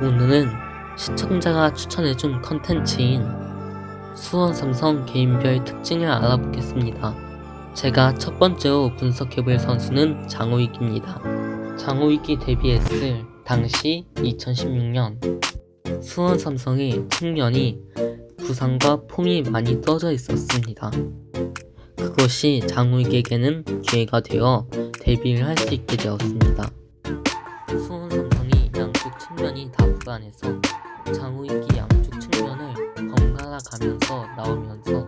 오늘은 시청자가 추천해준 컨텐츠인 수원 삼성 개인별 특징을 알아보겠습니다. 제가 첫 번째로 분석해볼 선수는 장호익입니다. 장호익이 데뷔했을 당시 2016년 수원 삼성의 측면이 부상과 폼이 많이 떨어져 있었습니다. 그것이 장호익에게는 기회가 되어 데뷔를 할 수 있게 되었습니다. 수원 삼성 이 양쪽 측면이 다 불안해서 장호익이 양쪽 측면을 번갈아 가면서 나오면서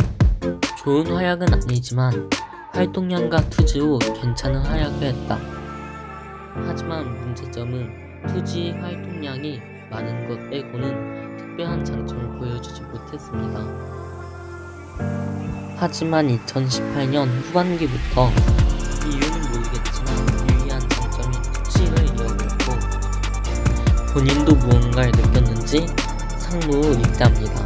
좋은 활약은 아니지만 활동량과 투지로 괜찮은 활약을 했다. 하지만 문제점은 투지 활동량이 많은 것 빼고는 특별한 장점을 보여주지 못했습니다. 하지만 2018년 후반기부터 이유는 모르겠지만 본인도 무언가를 느꼈는지 상무로 입대합니다.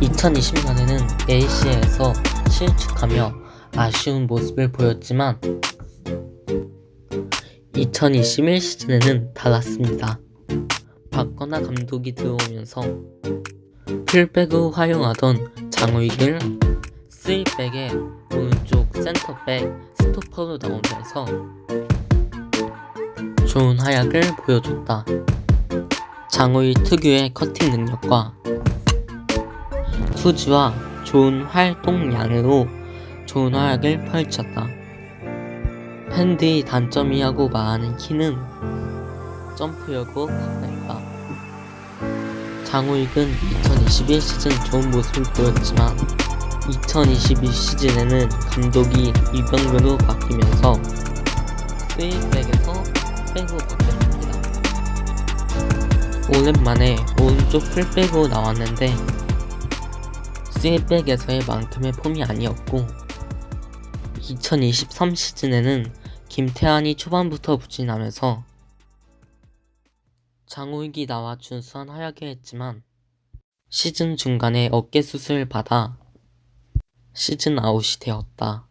2020년에는 AC에서 실축하며 아쉬운 모습을 보였지만 2021 시즌에는 달랐습니다. 박건아 감독이 들어오면서 풀백으로 활용하던 장우익을 3백에 오른쪽 센터백 스토퍼로 나오면서 좋은 활약을 보여줬다. 장우익 특유의 커팅 능력과 투지와 좋은 활동량으로 좋은 활약을 펼쳤다. 팬들이 단점이라고 말하는 키는 점프력으로 컸달까. 장우익은 2021 시즌 좋은 모습을 보였지만 2022 시즌에는 감독이 이병근으로 바뀌면서 스윙백에서 백으로 바뀌었습니다. 오랜만에 오른쪽 풀백으로 나왔는데 스윙백에서의 만큼의 폼이 아니었고 2023 시즌에는 김태환이 초반부터 부진하면서 장우익이 나와 준수한 활약을 했지만 시즌 중간에 어깨 수술을 받아 시즌 아웃이 되었다.